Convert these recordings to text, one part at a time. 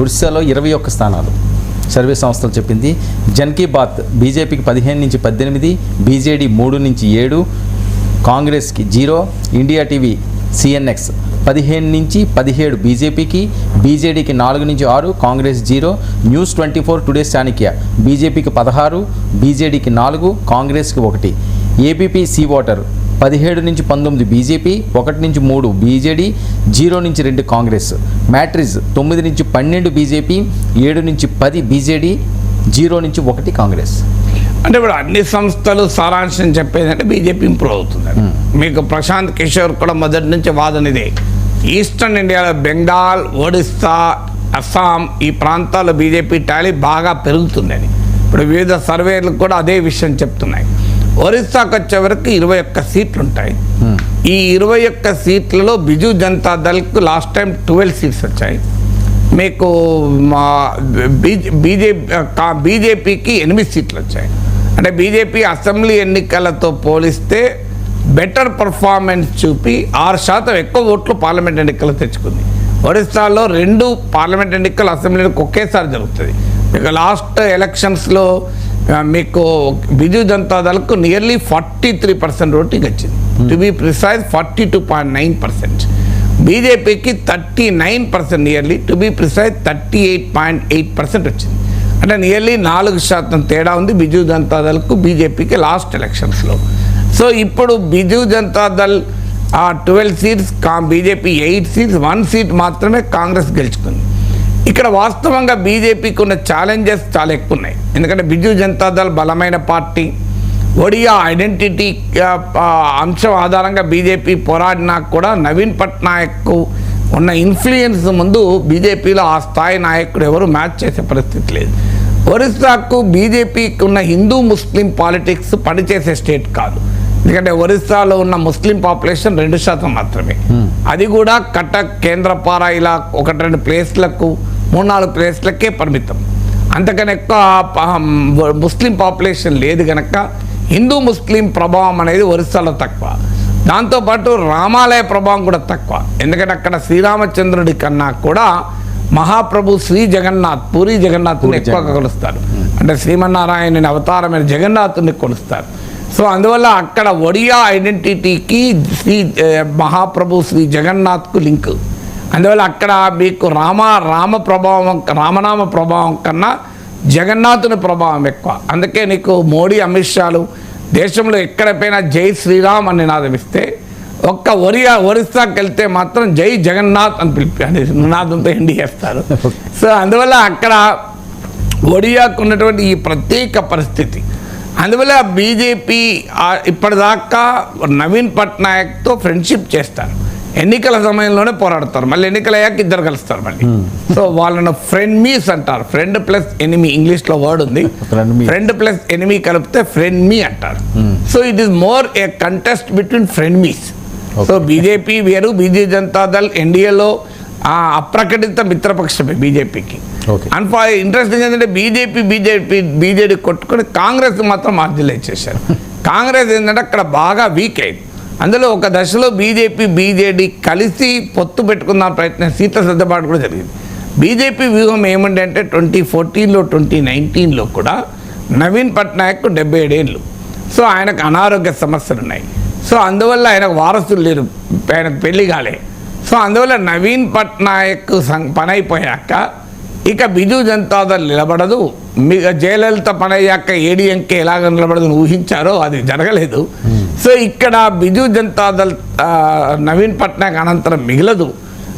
ఒరిస్సాలో ఇరవై ఒక్క స్థానాలు. సర్వే సంస్థలు చెప్పింది జన్కీ బాత్ బీజేపీకి పదిహేను నుంచి పద్దెనిమిది బీజేడీ మూడు నుంచి ఏడు కాంగ్రెస్కి జీరో ఇండియా టీవీ సిఎన్ఎక్స్ పదిహేను నుంచి పదిహేడు బీజేపీకి బీజేడీకి నాలుగు నుంచి ఆరు Congress zero news twenty four today Chanakya బీజేపీకి పదహారు బీజేడీకి నాలుగు కాంగ్రెస్కి ఒకటి. ఏబీపీ సీ ఓటర్ పదిహేడు నుంచి పంతొమ్మిది బీజేపీ ఒకటి నుంచి మూడు బీజేడీ జీరో నుంచి రెండు కాంగ్రెస్. మ్యాట్రిజ్ తొమ్మిది నుంచి పన్నెండు బీజేపీ ఏడు నుంచి పది బీజేడీ జీరో నుంచి ఒకటి కాంగ్రెస్. అంటే ఇప్పుడు అన్ని సంస్థలు సారాంశం చెప్పేది అంటే బీజేపీ ఇంప్రూవ్ అవుతుంది మీకు ప్రశాంత్ కిషోర్ కూడా మొదటి నుంచి వాదన ఇదే. ఈస్టర్న్ ఇండియాలో బెంగాల్ ఒడిస్సా అస్సాం ఈ ప్రాంతాల్లో బీజేపీ టాలీ బాగా పెరుగుతుందని. ఇప్పుడు వివిధ సర్వేలు కూడా అదే విషయం చెప్తున్నాయి. ఒరిస్సాకు వచ్చే వరకు ఇరవై ఒక్క సీట్లు ఉంటాయి ఈ ఇరవై ఒక్క సీట్లలో బిజు జనతా దళ్కు లాస్ట్ టైం ట్వెల్వ్ సీట్స్ వచ్చాయి. మీకు మా బీజేపీ బీజేపీకి ఎనిమిది సీట్లు వచ్చాయి అంటే బీజేపీ అసెంబ్లీ ఎన్నికలతో పోలిస్తే బెటర్ పర్ఫార్మెన్స్ చూపి ఆరు శాతం ఎక్కువ ఓట్లు పార్లమెంట్ ఎన్నికలు తెచ్చుకుంది. ఒరిస్సాలో రెండు పార్లమెంట్ ఎన్నికలు అసెంబ్లీకి ఒకేసారి జరుగుతుంది. ఇక లాస్ట్ ఎలక్షన్స్లో మీకు Biju Janata దళకు nearly forty three percent voting వచ్చింది. To be precise forty two point nine percent బీజేపీకి thirty nine percent nearly to be precise thirty eight point eight percent వచ్చింది. అంటే నియర్లీ నాలుగు శాతం తేడా ఉంది బిజు జనతా బీజేపీకి లాస్ట్ ఎలక్షన్స్లో సో ఇప్పుడు బిజు జనతా దళ్ ఆ ట్వెల్వ్ సీట్స్ కా BJP eight seats one seat మాత్రమే కాంగ్రెస్ గెలుచుకుంది. ఇక్కడ వాస్తవంగా బీజేపీకి ఉన్న ఛాలెంజెస్ చాలా ఎక్కువ ఉన్నాయి ఎందుకంటే బిజు జనతా దళ్ బలమైన పార్టీ ఒడియా ఐడెంటిటీ అంశం ఆధారంగా బీజేపీ పోరాడినా కూడా నవీన్ పట్నాయక్ ఉన్న ఇన్ఫ్లుయెన్స్ ముందు బీజేపీలో ఆ స్థాయి నాయకుడు ఎవరు మ్యాచ్ చేసే పరిస్థితి లేదు. ఒరిస్సాకు బీజేపీకి ఉన్న హిందూ ముస్లిం పాలిటిక్స్ పనిచేసే స్టేట్ కాదు. ఎందుకంటే ఒరిస్సాలో ఉన్న ముస్లిం పాపులేషన్ రెండు శాతం మాత్రమే. అది కూడా కటక్ కేంద్రపార ఇలా ఒకటి రెండు ప్లేస్లకు మూడు నాలుగు ప్లేస్లకే పరిమితం. అంతకన్నా ఎక్కువ ముస్లిం పాపులేషన్ లేదు కనుక హిందూ ముస్లిం ప్రభావం అనేది ఒరిస్సాలో తక్కువ. దాంతోపాటు రామాలయ ప్రభావం కూడా తక్కువ. ఎందుకంటే అక్కడ శ్రీరామచంద్రుడి కన్నా కూడా మహాప్రభు శ్రీ జగన్నాథ్ పూరి జగన్నాథ్ని ఎక్కువగా. కొలుస్తారు. అంటే శ్రీమన్నారాయణుని అవతారమైన జగన్నాథుని కొలుస్తారు. సో అందువల్ల అక్కడ ఒడియా ఐడెంటిటీకి శ్రీ మహాప్రభు శ్రీ జగన్నాథ్కు లింక్. అందువల్ల అక్కడ మీకు రామ రామ ప్రభావం రామనామ ప్రభావం కన్నా జగన్నాథుని ప్రభావం ఎక్కువ. అందుకే నీకు మోడీ అమిత్ షాలు దేశంలో ఎక్కడైనా జై శ్రీరామ్ అని నినాదం ఇస్తే ఒక్క ఒరియా ఒరిస్సాకి వెళ్తే మాత్రం జై జగన్నాథ్ అని పిలిపి అని నినాదంతో ఎండి చేస్తారు సో అందువల్ల అక్కడ ఒడియాకు ఉన్నటువంటి ఈ ప్రత్యేక పరిస్థితి. అందువల్ల బీజేపీ ఇప్పటిదాకా నవీన్ పట్నాయక్తో ఫ్రెండ్షిప్ చేస్తారు. ఎన్నికల సమయంలోనే పోరాడతారు. మళ్ళీ ఎన్నికలు అయ్యాక ఇద్దరు కలుస్తారు మళ్ళీ. సో వాళ్ళను ఫ్రెండ్ మీస్ అంటారు. ఫ్రెండ్ ప్లస్ ఎనిమి ఇంగ్లీష్లో వర్డ్ ఉంది. ఫ్రెండ్ ప్లస్ ఎనిమి కలిపితే ఫ్రెండ్ మీ అంటారు so it is more a contest between frenemies so BJP వేరు బీజేపీ జనతా దళ్ ఎన్డీఏలో అప్రకటిత మిత్రపక్షమే బీజేపీకి. అన్ఫా ఇంట్రెస్టింగ్ ఏంటంటే బీజేపీ బీజేపీ బీజేడీ కొట్టుకొని కాంగ్రెస్ మాత్రం మార్జిలైజ్ చేశారు. కాంగ్రెస్ ఏంటంటే అక్కడ బాగా వీక్ అయింది. అందులో ఒక దశలో బీజేపీ బీజేడీ కలిసి పొత్తు పెట్టుకున్న ప్రయత్నం సీత సర్దుబాటు కూడా జరిగింది. బీజేపీ వ్యూహం ఏమంటే అంటే ట్వంటీ ఫోర్టీన్లో ట్వంటీ నైన్టీన్లో కూడా నవీన్ పట్నాయక్ డెబ్బై ఏడేళ్ళు సో ఆయనకు అనారోగ్య సమస్యలు ఉన్నాయి. సో అందువల్ల ఆయనకు వారసులు లేరు. ఆయనకు పెళ్ళి కాలే. సో అందువల్ల నవీన్ పట్నాయక్ సం పని అయిపోయాక ఇక బిజు జనతాదళ్ నిలబడదు. మీ జయలలిత పని అయ్యాక ఏడీఎంకే ఎలాగ నిలబడదు ఊహించారో అది జరగలేదు. సో ఇక్కడ బిజు జనతాదళ్ నవీన్ పట్నాయక్ అనంతరం మిగలదు.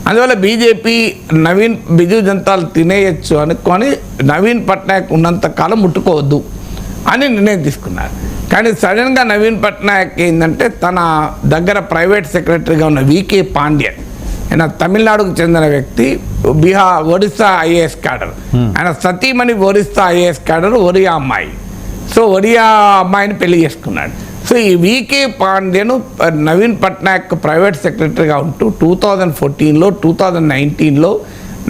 అందువల్ల బీజేపీ నవీన్ బిజు జనతాలు తినేయచ్చు అనుకొని నవీన్ పట్నాయక్ ఉన్నంత కాలం ముట్టుకోవద్దు అని నిర్ణయం తీసుకున్నారు. కానీ సడన్గా నవీన్ పట్నాయక్ ఏంటంటే తన దగ్గర ప్రైవేట్ సెక్రటరీగా ఉన్న వికే పాండ్యన్. ఆయన తమిళనాడుకు చెందిన వ్యక్తి బీహార్ ఒడిస్సా ఐఏఎస్ క్యాడర్. ఆయన సతీమణి ఒరిస్సా ఐఏఎస్ క్యాడర్ ఒరియా అమ్మాయి. సో ఒరియా అమ్మాయిని పెళ్ళి చేసుకున్నాడు. సో ఈ వికే పాండ్యను నవీన్ పట్నాయక్ ప్రైవేట్ సెక్రటరీగా ఉంటూ టూ థౌజండ్ ఫోర్టీన్లో టూ థౌజండ్ నైన్టీన్లో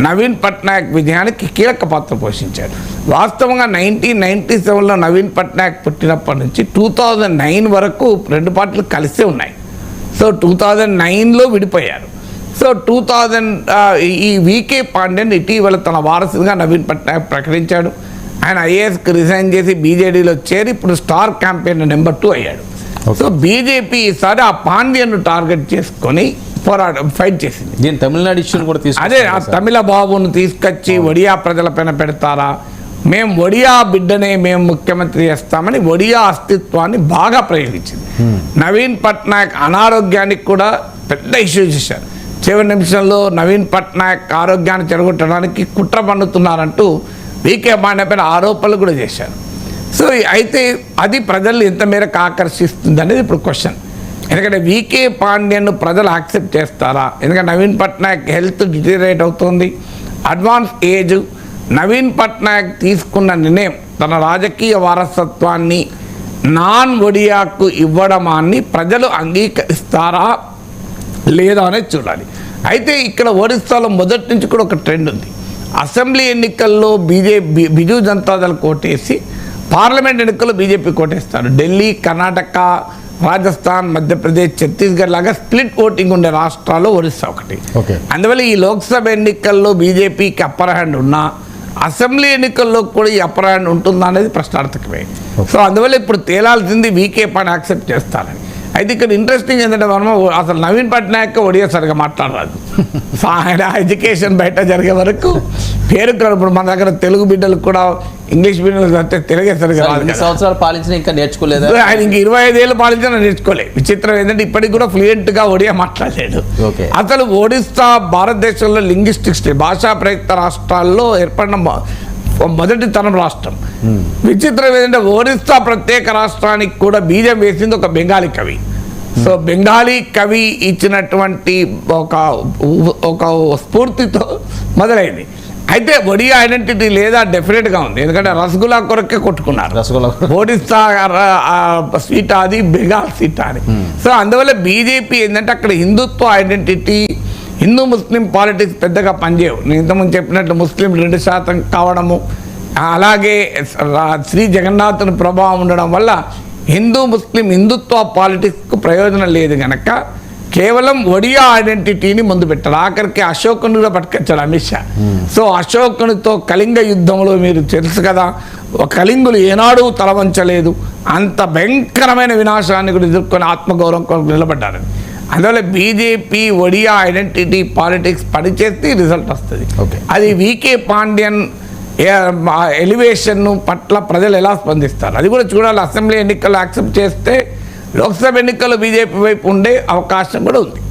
నవీన్ పట్నాయక్ విజయానికి కీలక పాత్ర పోషించారు వాస్తవంగా నైన్టీన్ నైన్టీ సెవెన్లో నవీన్ పట్నాయక్ పుట్టినప్పటి నుంచి టూ థౌజండ్ నైన్ వరకు రెండు పార్టీలు కలిసే ఉన్నాయి. సో టూ థౌజండ్ నైన్లో విడిపోయారు. సో టూ థౌజండ్ ఈ వికే పాండ్యన్ ఇటీవల తన వారసుగా నవీన్ పట్నాయక్ ప్రకటించాడు. ఆయన ఐఏఎస్కి రిజైన్ చేసి బీజేడీలో చేరి ఇప్పుడు స్టార్ క్యాంపెయిన్ నెంబర్ టూ అయ్యాడు. సో బీజేపీ ఈసారి ఆ పాండ్యన్ను టార్గెట్ చేసుకొని పోరాట ఫైట్ చేసింది. దీని తమిళనాడు ఇష్యూని కూడా అదే ఆ తీసుకు తమిళ బాబును తీసుకొచ్చి ఒడియా ప్రజలపైన పెడతారా? మేము ఒడియా బిడ్డనే మేము ముఖ్యమంత్రి చేస్తామని ఒడియా అస్తిత్వాన్ని బాగా ప్రయోగించింది. నవీన్ పట్నాయక్ అనారోగ్యానికి కూడా పెద్ద ఇష్యూ చేశారు. చివరి నిమిషంలో నవీన్ పట్నాయక్ ఆరోగ్యాన్ని చెడగొట్టడానికి కుట్ర పన్నుతున్నారంటూ వీకే పాండే పైన ఆరోపణలు కూడా చేశారు. సో అయితే అది ప్రజల్ని ఎంత మేరకు ఆకర్షిస్తుంది అనేది ఇప్పుడు క్వశ్చన్. ఎందుకంటే వీకే పాండ్యను ప్రజలు యాక్సెప్ట్ చేస్తారా? ఎందుకంటే నవీన్ పట్నాయక్ హెల్త్ డిటీరేట్ అవుతుంది. అడ్వాన్స్ ఏజ్ నవీన్ పట్నాయక్ తీసుకున్న నిర్ణయం తన రాజకీయ వారసత్వాన్ని నాన్ ఒడియాకు ఇవ్వడమాన్ని ప్రజలు అంగీకరిస్తారా? లేదా అనేది చూడాలి. అయితే ఇక్కడ ఒరిస్సాలో మొదటి నుంచి కూడా ఒక ట్రెండ్ ఉంది. అసెంబ్లీ ఎన్నికల్లో బీజేపీ బిజు జనతాదళ్ కోటేసి పార్లమెంట్ ఎన్నికల్లో బీజేపీ కోటేస్తారు. ఢిల్లీ కర్ణాటక రాజస్థాన్ మధ్యప్రదేశ్ ఛత్తీస్గఢ్ లాగా స్ప్లిట్ ఓటింగ్ ఉండే రాష్ట్రాల్లో ఒరిస్సా ఒకటి. అందువల్ల ఈ లోక్సభ ఎన్నికల్లో బీజేపీకి అప్పర్ హ్యాండ్ ఉన్నా అసెంబ్లీ ఎన్నికల్లో కూడా ఈ అప్పర్ హ్యాండ్ ఉంటుందా అనేది ప్రశ్నార్థకమే. సో అందువల్ల ఇప్పుడు తేలాల్సింది వీకే పని యాక్సెప్ట్ చేస్తారని. అయితే ఇక్కడ ఇంట్రెస్టింగ్ ఏంటంటే మనం అసలు నవీన్ పట్నాయక్ ఒడియా సరిగా మాట్లాడరాదు ఆయన ఎడ్యుకేషన్ బయట జరిగే వరకు పేరు ఇప్పుడు మన దగ్గర తెలుగు బిడ్డలు కూడా ఇంగ్లీష్ బిడ్డలు అంటే తెలుగే సరిగా. సంవత్సరాలు పాలించిన ఇంకా నేర్చుకోలేదా ఆయన ఇంక ఇరవై ఐదేళ్ళు పాలించిన నేర్చుకోలే విచిత్రం ఏంటంటే ఇప్పటికి కూడా ఫ్లూయెంట్గా ఒడియా మాట్లాడలేడు. అసలు ఒడిస్సా భారతదేశంలో లింగ్విస్టిక్ స్టేట్ భాషా ప్రయుక్త రాష్ట్రాల్లో ఏర్పడిన మొదటి తరం రాష్ట్రం. విచిత్రం ఏంటంటే ఒడిస్సా ప్రత్యేక రాష్ట్రానికి కూడా బీజం వేసింది ఒక బెంగాలీ కవి. సో బెంగాలీ కవి ఇచ్చినటువంటి ఒక ఒక స్ఫూర్తితో మొదలైంది. అయితే ఒడియా ఐడెంటిటీ లేదా డెఫినెట్గా ఉంది. ఎందుకంటే రసగుల్లా కొరకే కొట్టుకున్నారు. రసగుల్లా ఒడిస్సా సీట్ అది బెంగాల్ సీట్ అది సో అందువల్ల బీజేపీ ఏంటంటే అక్కడ Hindutva identity Hindu Muslim politics పెద్దగా పనిచేయవు. నేను ఇంతకుముందు చెప్పినట్టు ముస్లిం రెండు శాతం కావడము అలాగే శ్రీ జగన్నాథుని ప్రభావం ఉండడం వల్ల హిందూ ముస్లిం హిందుత్వ పాలిటిక్స్కు ప్రయోజనం లేదు గనక కేవలం ఒడియా ఐడెంటిటీని ముందు పెట్టారు ఆఖరికి అశోకుని కూడా పట్టుకొచ్చాడు అమిత్ షా. సో అశోకునితో కళింగ యుద్ధంలో మీరు తెలుసు కదా కళింగులు ఏనాడు తలవంచలేదు. అంత భయంకరమైన వినాశాన్ని కూడా ఎదుర్కొని ఆత్మగౌరవం నిలబడ్డారు. అందువల్ల బీజేపీ ఒడియా ఐడెంటిటీ పాలిటిక్స్ పనిచేస్తే రిజల్ట్ వస్తుంది. Okay. అది వికే పాండ్యన్ ఎలివేషన్ పట్ల ప్రజలు ఎలా స్పందిస్తారు? అది కూడా చూడాలి. అసెంబ్లీ ఎన్నికలు యాక్సెప్ట్ చేస్తే లోక్సభ ఎన్నికల్లో బీజేపీ వైపు ఉండే అవకాశం కూడా ఉంది.